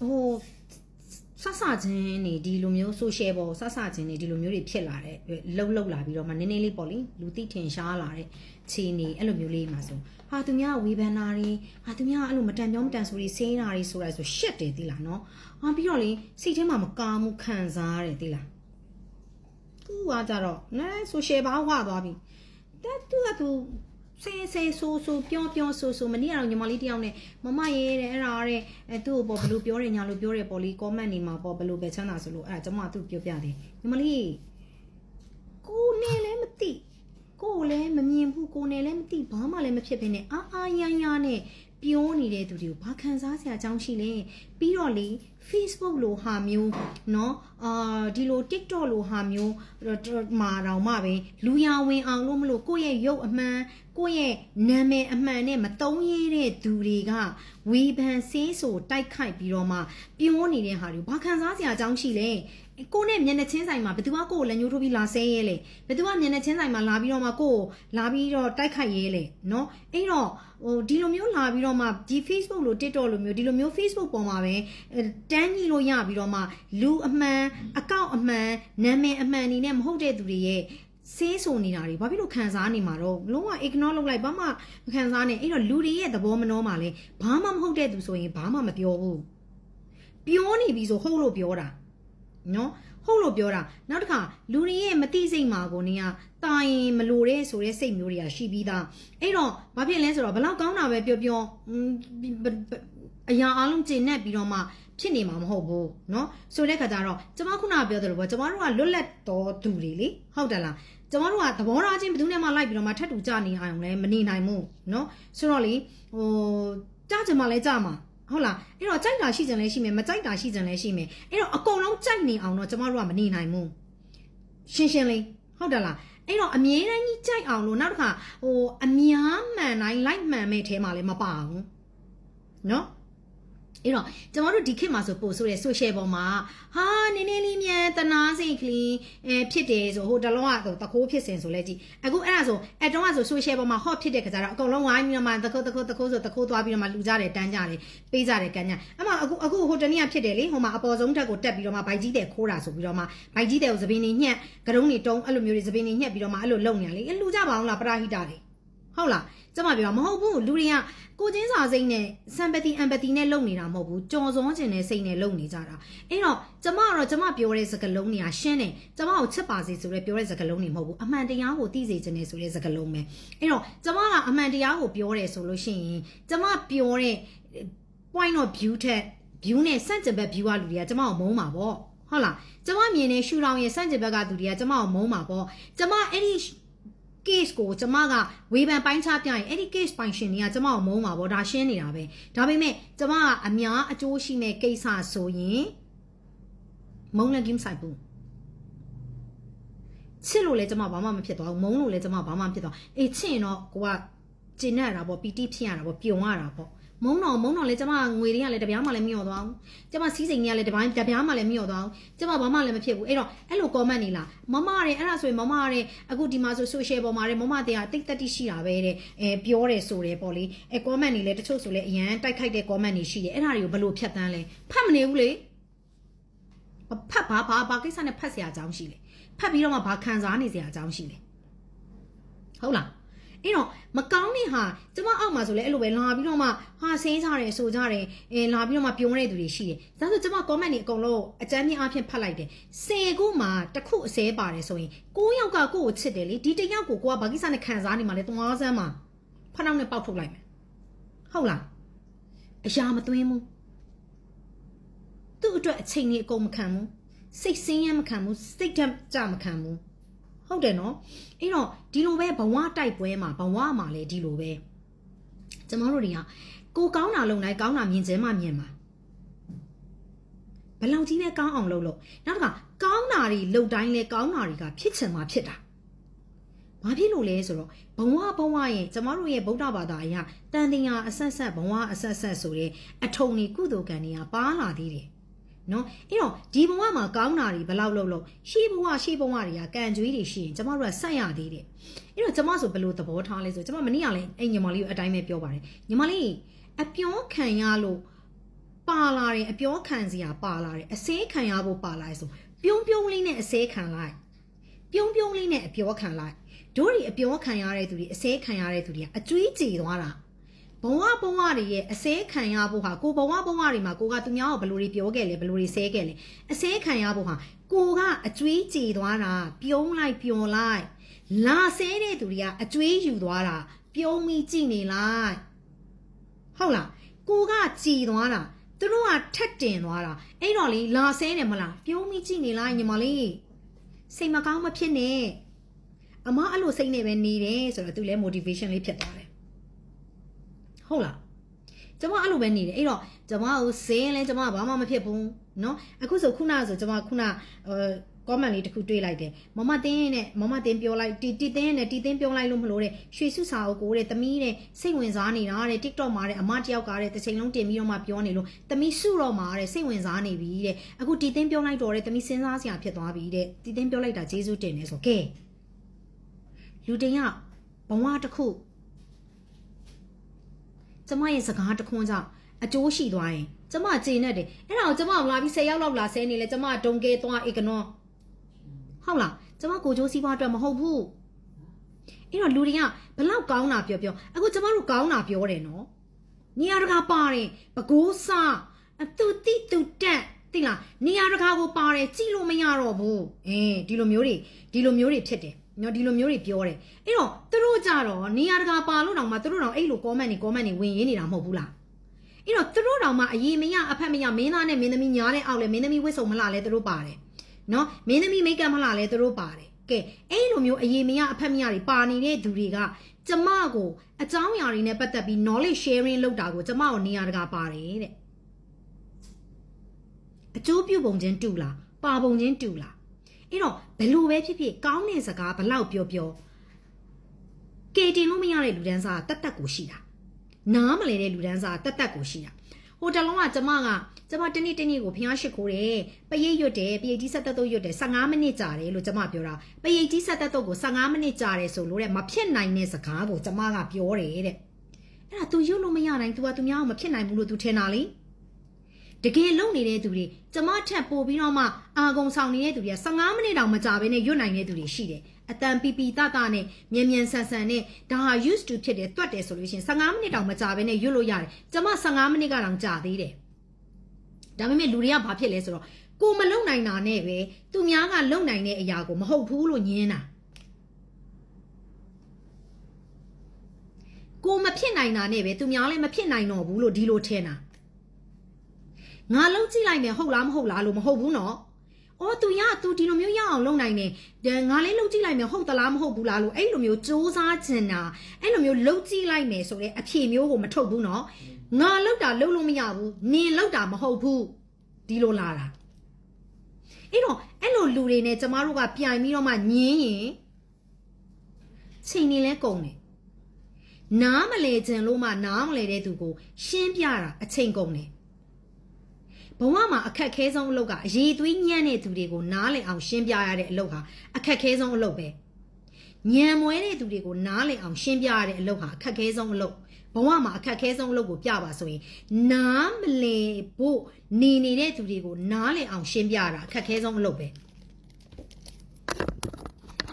ဟိုဆဆချင်းနေဒီလိုမျိုး social ပေါ်ဆဆချင်းနေဒီလိုမျိုးတွေဖြစ်လာတဲ့လှုပ်လှုပ်လာပြီးတော့မှနည်းနည်းလေးပေါ့လေလူသိထင်ရှားလာတဲ့ခြေနေအဲ့လိုမျိုးလေးမှာဆိုဟာသူများဝေဖန်တာတွေဟာသူများအဲ့လိုမတန်ပြောမတန်ဆိုတွေစေးတာတွေဆိုတာဆိုရှက်တယ်သိလားနော်ဟာပြီးတော့လေစိတ်ထဲမှာမကာမှုခံစားရတယ်သိလားသူကကြတော့နဲ social ဘာဝသွားပြီတက်သူကသူ ဆဲဆဲဆိုးဆိုးပြောပြောဆိုးဆိုးမနေ့ကတော့ညီမလေးတယောက်နဲ့မမရဲတဲ့အဲ့ဒါတဲ့အဲသူ့ကိုပေါ့ဘယ်လိုပြောတယ်ညာလို့ပြောတယ်ပေါ့လေ comment နေမှာပေါ့ဘယ်လိုပဲချမ်းသာဆိုလို့အဲ့ဒါကျွန်မကသူ့ပြောပြတယ်ညီမလေးကိုနဲ့လည်းမသိကိုလည်းမမြင်ဘူးကိုနဲ့လည်းမသိဘာမှလည်းမဖြစ်ဘဲနဲ့အာအာရရနဲ့ ပြောနေတဲ့သူတွေကိုဘာခံစားစရာအကြောင်းရှိလဲပြီးတော့လေ Facebook လိုဟာမျိုးเนาะအာဒီလို TikTok လိုဟာမျိုးမှာတော့မှပဲလူရဝင်အောင်လို့မလို့ကိုယ့်ရဲ့ရုပ်အမှန်ကိုယ့်ရဲ့နာမည်အမှန်နဲ့မတုံးရတဲ့သူတွေကဝေဖန်ဆေးဆိုတိုက်ခိုက်ပြီးတော့မှပြောနေတဲ့ဟာတွေဘာခံစားစရာအကြောင်းရှိလဲ ကိုနဲ့မျက်နှာချင်းဆိုင်မှာဘသူကကိုကိုလက်ညှိုးထိုးပြီးလာဆဲရဲလေဘသူကမျက်နှာချင်းဆိုင်မှာလာပြီးတော့မှကိုကိုလာပြီးတော့တိုက်ခိုက်ရဲလေနော်အဲ့တော့ဟိုဒီလိုမျိုးလာပြီးတော့မှဒီ Facebook လို့ TikTok လို့မျိုးဒီလိုမျိုး Facebook ပေါ်မှာပဲတန်းကြီးလို့ရပြီးတော့မှလူအမှန်အကောင့်အမှန်နာမည်အမှန်အနေနဲ့မဟုတ်တဲ့သူတွေရဲ့ဆေးဆိုနေတာတွေဘာဖြစ်လို့ခံစားနေမှာတော့လုံးဝ ignore လုပ်လိုက်ဘာမှမခံစားနဲ့အဲ့တော့လူတွေရဲ့သဘောမနှောမှာလဲဘာမှမဟုတ်တဲ့သူဆိုရင်ဘာမှမပြောဘူးပြောနေပြီဆိုဟုတ်လို့ပြောတာ နော်ဟုတ်လို့ပြောတာနောက်တစ်ခါလူတွေရဲ့မတိစိတ်မှာကိုနေကတာရင်မလိုတဲ့ဆိုတဲ့စိတ်မျိုးတွေကရှိပြီးသားအဲ့တော့ဘာဖြစ်လဲဆိုတော့ဘလောက်ကောင်းတာပဲပြောပြောအရာအလုံးကျင့်နဲ့ပြီးတော့မှဖြစ်နေမှာမဟုတ်ဘူးเนาะဆိုတဲ့ခါကျတော့ကျမခုနကပြောသလိုပေါ့ကျမတို့ကလွတ်လပ်တော်သူတွေလေဟုတ်တယ်လားကျမတို့ကသဘောထားချင်းဘယ်သူနဲ့မှလိုက်ပြီးတော့မှထပ်တူကြနေအောင်လဲမနေနိုင်ဘူးเนาะဆိုတော့လေဟိုကြားချင်မှလဲကြားမှာ ဟုတ်လားအဲ့တော့ကြိုက်တာရှိကြလဲရှိမယ်မကြိုက်တာရှိကြလဲရှိမယ်အဲ့တော့အကုန်လုံးကြိုက်နေအောင်တော့ကျမတို့ကမနေနိုင်ဘူးရှင်းရှင်းလေးဟုတ်တယ်လားအဲ့တော့အမြဲတမ်းကြီးကြိုက်အောင်လို့နောက်တစ်ခါဟိုအများမှန်တိုင်းလိုက်မှန်မဲ့အဲထဲမှာလည်းမပါဘူးနော် အဲ့တော့ကျမတို့ဒီခေတ်မှာဆိုပို့ဆိုတဲ့ social ပေါ်မှာဟာနင်းနေလေးမြန်တနာစိတ်ကလေးအဲဖြစ်တယ်ဆိုဟိုတလုံးကတော့တခိုးဖြစ်စင်ဆိုလဲကြည့်အခုအဲ့ဒါဆိုအဲ့တုန်းကဆို social ပေါ်မှာ hot ဖြစ်တဲ့ခါကျတော့အကုန်လုံးဝိုင်းပြီးတော့မှတခိုးတခိုးတခိုးဆိုတခိုးသွားပြီးတော့မှလူကြတယ်တန်းကြတယ်ပေးကြတယ်ကန်ကြအမအခုအခုဟိုတနေ့ကဖြစ်တယ်လေဟိုမှာအပေါ်ဆုံးထက်ကိုတက်ပြီးတော့မှဘိုက်ကြီးတဲ့ခိုးတာဆိုပြီးတော့မှဘိုက်ကြီးတဲ့ကိုသပင်းနေညှက်ကရုံးနေတုံးအဲ့လိုမျိုးတွေသပင်းနေညှက်ပြီးတော့မှအဲ့လိုလုံနေရလေလူကြပါအောင်လားပရာဟိတာတွေ ဟုတ်လားကျမပြောမဟုတ်ဘူးလူတွေကကိုချင်းစာစိတ်နဲ့ sympathy empathy နဲ့လုပ်နေတာမဟုတ်ဘူးကြော်စွန်းခြင်းနဲ့စိတ်နဲ့လုပ်နေကြတာအဲ့တော့ကျမကတော့ကျမပြောတဲ့စကားလုံးတွေကရှင်းတယ်ကျမကိုချစ်ပါစေဆိုရဲပြောတဲ့စကားလုံးတွေမဟုတ်ဘူးအမှန်တရားကိုသိစေခြင်းနဲ့ဆိုတဲ့စကားလုံးပဲအဲ့တော့ကျမကအမှန်တရားကိုပြောတယ်ဆိုလို့ရှိရင်ကျမပြောတဲ့ point of view ထက် view နဲ့စန့်ကျင်ဘက် view ကလူတွေကကျမကိုမုန်းပါပေါ့ဟုတ်လားကျမမြင်နေရှူလောင်ရဲ့စန့်ကျင်ဘက်ကသူတွေကကျမကိုမုန်းပါပေါ့ကျမအဲ့ဒီ case ကိုကျမကဝေဖန်ပိုင်းခြားပြရင်အဲ့ဒီ case ပိုင်ရှင်တွေကကျမကိုမုန်းပါဗောဒါရှင်းနေတာပဲဒါပေမဲ့ကျမကအများအကျိုးရှိမဲ့ကိစ္စဆိုရင်မုန်းလည်းဂိမ်းဆိုင်ဘူးချစ်လို့လည်းကျမဘာမှမဖြစ်သွားဘူးမုန်းလို့လည်းကျမဘာမှမဖြစ်သွားအေးချစ်ရင်တော့ကိုက ကျင်နေတာဗောပီတိဖြစ်ရတာဗောပြုံရတာဗောမုံတော်မုံတော်လည်းကျမငွေတွေကလည်းတပြားမှလည်းမလျော့သွားဘူးကျမစီးစိမ်တွေကလည်းတပိုင်းတပြားမှလည်းမလျော့သွားဘူးကျမဘာမှလည်းမဖြစ်ဘူးအဲ့တော့အဲ့လို comment နေလားမမတဲ့အဲ့ဒါဆိုရင်မမတဲ့အခုဒီမှာဆို social ပေါ်မှာတဲ့မမတဲ့ကတိတ်တက်တိရှိတာပဲတဲ့အဲပြောတယ်ဆိုတယ်ပေါ့လေအဲ comment နေလဲတချို့ဆိုလဲအရန်တိုက်ခိုက်တဲ့ comment တွေရှိတယ်အဲ့ဒါတွေကိုဘယ်လိုဖြတ်တန်းလဲဖတ်မနေဘူးလေဖတ်ဘာဘာဘာကိစ္စနဲ့ဖတ်เสียအကြောင်းရှိလဲဖတ်ပြီးတော့မှဘာခံစားနေเสียအကြောင်းရှိလဲဟုတ်လား အဲ့တော့မကောင်းတဲ့ဟာကျမအောက်မှာဆိုလဲအဲ့လိုပဲလာပြီးတော့မှဟာဆင်းကြတယ်ဆိုကြတယ်အဲလာပြီးတော့မှပြုံးတဲ့သူတွေရှိတယ်ဒါဆိုကျမ comment တွေအကုန်လုံးအကြမ်းမြင့်အဖြစ်ဖတ်လိုက်တယ်ဆယ်ခုမှတစ်ခုအစဲပါတယ်ဆိုရင်ကိုးယောက်ကကိုယ့်ကိုချစ်တယ်လေဒီတယောက်ကိုကိုကဘာကိစ္စနဲ့ခံစားနေမှလဲသွားစမ်းမှာဖနှောက်နဲ့ပေါက်ထုတ်လိုက်မယ်ဟုတ်လားအရာမသွင်းဘူးသူ့အတွက်အချိန်ကြီးအကုန်မခံဘူးစိတ်ဆင်းရဲမခံဘူးစိတ်ဓာတ်ကြမခံဘူး ဟုတ်တယ်နော်အဲ့တော့ဒီလိုပဲဘဝတိုက်ပွဲမှာဘဝမှာလည်းဒီလိုပဲကျမတို့တွေကကိုကောင်းတာလုပ်တိုင်းကောင်းတာမြင်ခြင်းမှမြင်မှာဘလောက်ကြီးပဲကောင်းအောင်လုပ်လို့နောက်တစ်ခါကောင်းတာတွေလုပ်တိုင်းလဲကောင်းတာတွေကဖြစ်ချင်မှဖြစ်တာဘာဖြစ်လို့လဲဆိုတော့ဘဝဘဝရဲ့ကျမတို့ရဲ့ဗုဒ္ဓဘာသာအရာတန်တရားအဆက်ဆက်ဘဝအဆက်ဆက်ဆိုတဲ့အထုံတွေကုသိုလ်ကံတွေကပါလာသေးတယ် နော်အဲ့တော့ဒီဘဝမှာကောင်းတာတွေဘယ်လောက်လုပ်လို့ရှေးဘဝရှေးဘဝတွေကကံကြွေးတွေရှိရင်ကျမတို့ကဆက်ရသေးတယ်အဲ့တော့ကျမဆိုဘယ်လိုသဘောထားလဲဆိုကျမမနေ့ကလည်းအဲ့ညီမလေးကိုအတိုင်းပဲပြောပါတယ်ညီမလေးအပြောခံရလို့ပါလာတယ်အပြောခံစရာပါလာတယ်အစဲခံရဖို့ပါလာတယ်ဆိုပြုံးပြုံးလေးနဲ့အစဲခံလိုက်ပြုံးပြုံးလေးနဲ့အပြောခံလိုက်တို့တွေအပြောခံရတဲ့သူတွေအစဲခံရတဲ့သူတွေကအကျွေးကြေသွားတာ ဘဝဘဝတွေရဲ့အစဲခံရဖို့ဟာကိုဘဝဘဝတွေမှာကိုကသူများကိုဘယ်လိုတွေပြောခဲ့လဲဘယ်လိုတွေဆဲခဲ့လဲအစဲခံရဖို့ဟာကိုကအကျွေးကြေသွားတာပြုံးလိုက်ပျော်လိုက်လာဆဲတဲ့သူတွေကအကျွေးယူသွားတာပြုံးပြီးကြည့်နေလိုက်ဟုတ်လားကိုကကြည်သွားတာသူတို့ကထက်တင်သွားတာအဲ့တော့လေလာဆဲတယ်မလားပြုံးမိကြည့်နေလားညီမလေးစိတ်မကောင်းမဖြစ်နဲ့အမအဲ့လိုစိတ်နဲ့ပဲနေတယ်ဆိုတော့သူလည်း motivation လေးဖြစ်သွားတယ် ဟုတ်လားကျမအဲ့လိုပဲနေတယ်အဲ့တော့ကျမကိုစင်းလဲကျမကဘာမှမဖြစ်ဘူးเนาะအခုဆိုခုနဆိုကျမခုနအဲ comment လေးတစ်ခုတွေ့လိုက်တယ်မမတင်းနဲ့မမတင်းပြောလိုက်တီတီတင်းနဲ့တီတင်းပြောလိုက်လို့မလို့တဲ့ရွှေစုစာအုပ်ကိုတဲ့သမီးတဲ့စိတ်ဝင်စားနေတာတဲ့ TikTok မှာတဲ့အမတယောက်ကတဲ့တစ်ချိန်လုံးတင်ပြီးတော့မှပြောနေလို့သမီးစုတော့မှာတဲ့စိတ်ဝင်စားနေပြီတဲ့အခုတီတင်းပြောလိုက်တော့တဲ့သမီးစဉ်းစားစရာဖြစ်သွားပြီတဲ့တီတင်းပြောလိုက်တာကျေးဇူးတင်နေဆိုကဲလူတင်ကဘဝတစ်ခု ကျမရဲ့စကားတစ်ခွန်းကြောင့်အကျိုးရှိသွားရင်ကျမကျေနပ်တယ်အဲ့ဒါကိုကျမလာပြီး10ရောက်လောက်လာဆဲနေလဲကျမဒုံကဲသွားဧကနောဟုတ်လားကျမကိုကြိုးစည်းပွားအတွက်မဟုတ်ဘူးအဲ့တော့လူတွေကဘလောက်ကောင်းတာပြောပြောအခုကျမတို့ကောင်းတာပြောတယ်နော်နေရာတကာပါတယ်ပကိုးစားအတူတိတူတက်သိလားနေရာတကာကိုပါတယ်ကြည့်လို့မရတော့ဘူးအင်းဒီလိုမျိုးတွေဒီလိုမျိုးတွေဖြစ်တယ် နော်ဒီလိုမျိုးတွေပြောတယ်အဲ့တော့သူတို့ကြတော့နေရာတကာပါလို့တော့မှသူတို့တော့အဲ့လို comment တွေ comment တွေဝင်ရင်းနေတာမဟုတ်ဘူးလားအဲ့တော့သူတို့တော့မှအရေးမရအဖက်မရမင်းသားနဲ့မင်းသမီးညားတဲ့အောက်လဲမင်းသမီးဝစ်စုံမလာလဲသူတို့ပါတယ်နော်မင်းသမီးမိတ်ကပ်မလာလဲသူတို့ပါတယ်ကဲအဲ့လိုမျိုးအရေးမရအဖက်မရတွေပါနေတဲ့သူတွေကကျမကိုအကြောင်းအရာတွေနဲ့ပတ်သက်ပြီး knowledge sharing လုပ်တာကိုကျမကိုနေရာတကာပါတယ်တဲ့အကျိုးပြုပုံချင်းတူလားပါပုံချင်းတူလား အဲ့တော့ဘယ်လိုပဲဖြစ်ဖြစ်ကောင်းတဲ့စကားဘလောက်ပြောပြောကေတင်လို့မရတဲ့လူဒန်းစားကတက်တက်ကိုရှိတာနားမလဲတဲ့လူဒန်းစားကတက်တက်ကိုရှိတာဟိုတလုံးကကျမကကျမတနေ့တနေ့ကိုဖျားရှိခိုးတယ်ပရိတ်ရွတ်တယ်ပရိတ်ကြီးဆက်သက်တော့ရွတ်တယ်15မိနစ်ကြာတယ်လို့ကျမပြောတာပရိတ်ကြီးဆက်သက်တော့ကို15မိနစ်ကြာတယ်ဆိုလို့တဲ့မဖြစ်နိုင်တဲ့စကားကိုကျမကပြောတယ်တဲ့အဲ့ဒါ तू ရွတ်လို့မရနိုင် तू ကသူများကိုမဖြစ်နိုင်ဘူးလို့ तू ထင်တာလေ တကယ်လုံနေတဲ့သူတွေကျမထက်ပိုပြီးတော့မှအာဂုံဆောင်နေတဲ့သူတွေက15မိနစ်တောင်မကြာဘဲနဲ့ရွတ်နိုင်တဲ့သူတွေရှိတယ်အတန်ပီပီတတနဲ့မြန်မြန်ဆန်ဆန်နဲ့ဒါဟာ used to ဖြစ်တယ်တွတ်တယ်ဆိုလို့ရှိရင်15မိနစ်တောင်မကြာဘဲနဲ့ရွတ်လို့ရတယ်ကျမ15မိနစ်ကတောင်ကြာသေးတယ်ဒါပေမဲ့လူတွေကဘာဖြစ်လဲဆိုတော့ကိုမလုံနိုင်တာနဲ့ပဲသူများကလုံနိုင်တဲ့အရာကိုမဟုတ်ဘူးလို့ညင်းတာကိုမဖြစ်နိုင်တာနဲ့ပဲသူများလည်းမဖြစ်နိုင်တော့ဘူးလို့ဒီလိုထင်တာ ငါလုံကြည့်လိုက်မယ်ဟုတ်လားမဟုတ်လားလို့မဟုတ်ဘူးနော်။အော် तू ရ तू ဒီလိုမျိုးရအောင်လုပ်နိုင်တယ်။ငါလေးလုံကြည့်လိုက်မယ်ဟုတ်သလားမဟုတ်ဘူးလားလို့အဲ့လိုမျိုးစူးစမ်းချင်တာအဲ့လိုမျိုးလုံကြည့်လိုက်မယ်ဆိုတဲ့အဖြေမျိုးကိုမထုတ်ဘူးနော်။ငါလုံတာလုံလို့မရဘူး။နင်လုံတာမဟုတ်ဘူး။ဒီလိုလာတာ။အဲ့တော့အဲ့လိုလူတွေနဲ့ကျမတို့ကပြိုင်ပြီးတော့မှညင်းရင်ချိန်နေလဲကုန်တယ်။နားမလဲခြင်းလို့မှနားမလဲတဲ့သူကိုရှင်းပြတာအချိန်ကုန်တယ် ဘဝမှာအခက်ခဲဆုံးအလုပ်ကအရေးသွေးညံ့တဲ့သူတွေကိုနားလည်အောင်ရှင်းပြရတဲ့အလုပ်ဟာအခက်ခဲဆုံးအလုပ်ပဲညံမွဲတဲ့သူတွေကိုနားလည်အောင်ရှင်းပြရတဲ့အလုပ်ဟာအခက်ခဲဆုံးအလုပ်ဘဝမှာအခက်ခဲဆုံးအလုပ်ကိုပြပါဆိုရင်နားမလည်ဖို့နေနေတဲ့သူတွေကိုနားလည်အောင်ရှင်းပြတာအခက်ခဲဆုံးအလုပ်ပဲ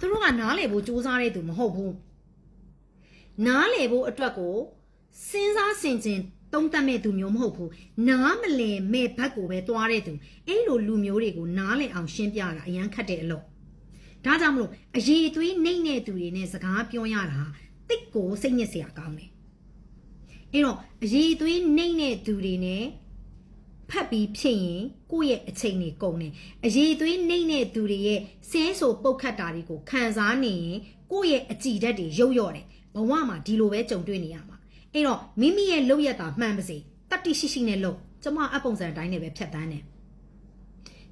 သူတို့ကနားလည်ဖို့စူးစမ်းတဲ့သူမဟုတ်ဘူးနားလည်ဖို့အတွက်ကိုစဉ်းစားဆင်ခြင် တုံးတက်မဲ့သူမျိုးမဟုတ်ဘူးနားမလည်မဲ့ဘက်ကိုပဲသွားတဲ့သူအဲ့လိုလူမျိုးတွေကိုနားလည်အောင်ရှင်းပြတာအရန်ခတ်တဲ့အလုပ်ဒါကြောင့်မလို့အရေးသွေးနှိမ့်တဲ့သူတွေနဲ့စကားပြောရတာတိတ်ကိုစိတ်ညစ်စရာကောင်းတယ်အဲ့တော့အရေးသွေးနှိမ့်တဲ့သူတွေနဲ့ဖတ်ပြီးဖြစ်ရင်ကိုယ့်ရဲ့အချိန်တွေကုန်တယ်အရေးသွေးနှိမ့်တဲ့သူတွေရဲ့ဆဲဆိုပုတ်ခတ်တာတွေကိုခံစားနေရင်ကိုယ့်ရဲ့အကြည်ဓာတ်တွေရုပ်ရော့တယ်ဘဝမှာဒီလိုပဲကြုံတွေ့နေရမှာ အဲ့တော့မိမိရဲ့လုပ်ရတာမှန်ပါစေတတိရှိရှိနဲ့လုပ်ကျမအပုံစံတိုင်းနဲ့ပဲဖြတ်တန်းတယ်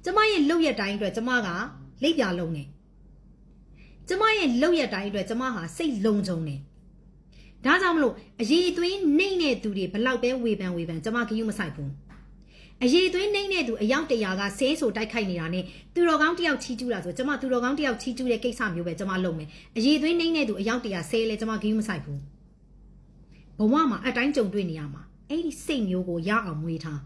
ကျမရဲ့လုပ်ရတိုင်းအတွက်ကျမကလိပ်ပြလုံးနေကျမရဲ့လုပ်ရတိုင်းအတွက်ကျမဟာစိတ်လုံခြုံနေဒါကြောင့်မလို့အရေးသွေးနှိမ့်တဲ့သူတွေဘလောက်ပဲဝေဖန်ဝေဖန်ကျမကယူမဆိုင်ဘူးအရေးသွေးနှိမ့်တဲ့သူအယောက်တရာကဆဲဆိုတိုက်ခိုက်နေတာနဲ့သူတော်ကောင်းတယောက်ချီးကျူးတာဆိုကျမသူတော်ကောင်းတယောက်ချီးကျူးတဲ့ကိစ္စမျိုးပဲကျမလုပ်မယ်အရေးသွေးနှိမ့်တဲ့သူအယောက်တရာဆဲလဲကျမကယူမဆိုင်ဘူး ဘဝမှာအတိုင်းကြုံတွေ့နေရမှာအဲ့ဒီစိတ်မျိုးကိုရအောင်မွေးထား